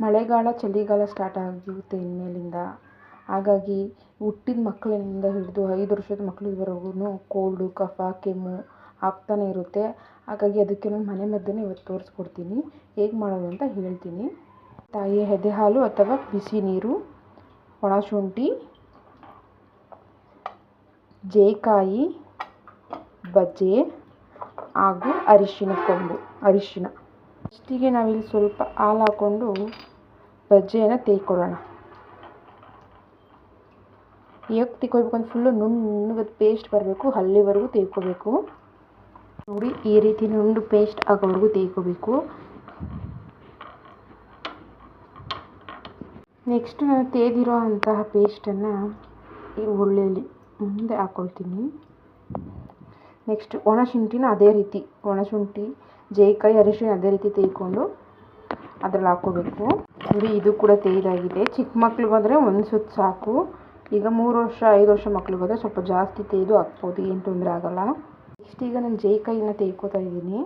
ಮಳೆಗಾಲ ಚಳಿಗಾಲ ಸ್ಟಾರ್ಟ್ ಆಗಿರುತ್ತೆ ಇನ್ಮೇಲಿಂದ. ಹಾಗಾಗಿ ಹುಟ್ಟಿದ ಮಕ್ಕಳಿಂದ ಹಿಡಿದು ಐದು ವರ್ಷದ ಮಕ್ಕಳವರೆಗೂ ಕೋಲ್ಡು ಕಫ ಕೆಮ್ಮು ಆಗ್ತಾನೆ ಇರುತ್ತೆ. ಹಾಗಾಗಿ ಅದಕ್ಕೆ ನಾನು ಮನೆ ಮದ್ದನ್ನು ಇವತ್ತು ತೋರಿಸ್ಕೊಡ್ತೀನಿ. ಹೇಗೆ ಮಾಡೋದು ಅಂತ ಹೇಳ್ತೀನಿ. ತಾಯಿಯ ಎದೆ ಹಾಲು ಅಥವಾ ಬಿಸಿ ನೀರು ಒಣಶುಂಠಿ ಜೇಕಾಯಿ, ಬಜ್ಜೆ ಹಾಗೂ ಅರಿಶಿನ ಕೊಂಬು, ಅರಿಶಿನ. ಫಸ್ಟಿಗೆ ನಾವಿಲ್ಲಿ ಸ್ವಲ್ಪ ಹಾಲು ಹಾಕ್ಕೊಂಡು ಬಜ್ಜಿಯನ್ನು ತೇಯ್ಕೊಳ್ಳೋಣ ಹೇಗೆ ತೆಕ್ಕೊಳ್ಬೇಕು ಅಂತ ಫುಲ್ಲು ನುಣ್ಣಗೆ ಪೇಸ್ಟ್ ಬರಬೇಕು, ಅಲ್ಲಿವರೆಗೂ ತೇಯ್ಕೋಬೇಕು ನೋಡಿ, ಈ ರೀತಿ ನುಣ್ಣು ಪೇಸ್ಟ್ ಆಗೋವರೆಗೂ ತೇಯ್ಕೋಬೇಕು ನೆಕ್ಸ್ಟ್ ನಾನು ತೇದಿರೋ ಅಂತಹ ಪೇಸ್ಟನ್ನು ಈ ಒಳ್ಳೆಯಲ್ಲಿ ಮುಂದೆ ಹಾಕ್ಕೊಳ್ತೀನಿ ನೆಕ್ಸ್ಟ್ ಒಣಶುಂಠಿನ ಅದೇ ರೀತಿ ಒಣಶುಂಠಿ ಜೇಕಾಯಿ ಅರಿಶಿನ ಅದೇ ರೀತಿ ತೇಯ್ಕೊಂಡು ಅದ್ರಲ್ಲಿ ಹಾಕೋಬೇಕು ನೋಡಿ, ಇದು ಕೂಡ ತೇಯ್ದಾಗಿದೆ ಚಿಕ್ಕ ಮಕ್ಳಿಗೆ ಬಂದರೆ ಒಂದು ಸುತ್ತು ಸಾಕು. ಈಗ ಮೂರು ವರ್ಷ, ಐದು ವರ್ಷ ಮಕ್ಳಿಗೆ ಹೋದರೆ ಸ್ವಲ್ಪ ಜಾಸ್ತಿ ತೇಯ್ದು ಹಾಕ್ಬೋದು. ಏನು ತೊಂದರೆ ಆಗೋಲ್ಲ. ನೆಕ್ಸ್ಟ್ ಈಗ ನಾನು ಜೇಕಾಯಿನ ತೇಯ್ಕೋತಾ ಇದ್ದೀನಿ.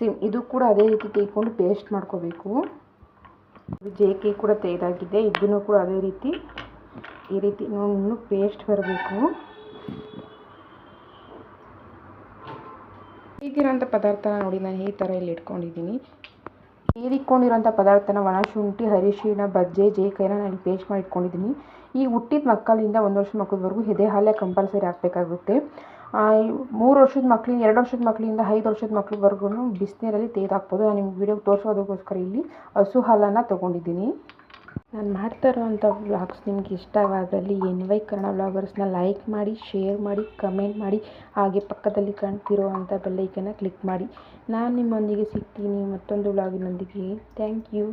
ಸಿಮ್ ಇದು ಕೂಡ ಅದೇ ರೀತಿ ತೇಯ್ಕೊಂಡು ಪೇಸ್ಟ್ ಮಾಡ್ಕೋಬೇಕು. ಜೇಕಾಯಿ ಕೂಡ ತೇಯ್ದಾಗಿದೆ ಇದನ್ನು ಕೂಡ ಅದೇ ರೀತಿ ಈ ರೀತಿ ಪೇಸ್ಟ್ ಬರಬೇಕು. ಈಗಿರೋಂಥ ಪದಾರ್ಥನ ನೋಡಿ ನಾನು ಈ ಥರ ಇಲ್ಲಿ ಇಟ್ಕೊಂಡಿದ್ದೀನಿ. ಹೀರಿಕೊಂಡಿರೋಂಥ ಪದಾರ್ಥನ ಒಣಶುಂಠಿ ಹರಿಶಿಣ, ಬಜ್ಜೆ ಜೇಕಾಯಿನ ನಾನು ಪೇಸ್ಟ್ ಮಾಡಿ ಇಟ್ಕೊಂಡಿದ್ದೀನಿ. ಈ ಹುಟ್ಟಿದ ಮಕ್ಕಳಿಂದ ಒಂದು ವರ್ಷದ ಮಕ್ಕಳವರೆಗೂ ಎದೆ ಹಾಲೇ ಕಂಪಲ್ಸರಿ ಹಾಕಬೇಕಾಗುತ್ತೆ ಮೂರು ವರ್ಷದ ಮಕ್ಕಳಿಂದ, ಎರಡು ವರ್ಷದ ಮಕ್ಕಳಿಂದ ಐದು ವರ್ಷದ ಮಕ್ಕಳವರೆಗೂ ಬಿಸಿನೀರಲ್ಲಿ ತೆಗೆದು ಹಾಕ್ಬೋದು. ನಾನು ನಿಮ್ಗೆ ವೀಡಿಯೋ ತೋರಿಸೋದಕ್ಕೋಸ್ಕರ ಇಲ್ಲಿ ಹಸು ಹಾಲನ್ನು ತೊಗೊಂಡಿದ್ದೀನಿ. ನಾನು ಮಾಡ್ತಾ ಇರೋವಂಥ ವ್ಲಾಗ್ಸ್ ನಿಮ್ಗೆ ಇಷ್ಟವಾದಲ್ಲಿ ಎನ್ ವೈ ಕನ್ನಡ ವ್ಲಾಗರ್ಸ್ನ ಲೈಕ್ ಮಾಡಿ ಶೇರ್ ಮಾಡಿ ಕಮೆಂಟ್ ಮಾಡಿ, ಹಾಗೆ ಪಕ್ಕದಲ್ಲಿ ಕಾಣ್ತಿರೋ ಅಂಥ ಬೆಲ್ಲೈಕನ್ನ ಕ್ಲಿಕ್ ಮಾಡಿ. ನಾನು ನಿಮ್ಮೊಂದಿಗೆ ಸಿಗ್ತೀನಿ ಮತ್ತೊಂದು ವ್ಲಾಗಿನೊಂದಿಗೆ ಥ್ಯಾಂಕ್ ಯು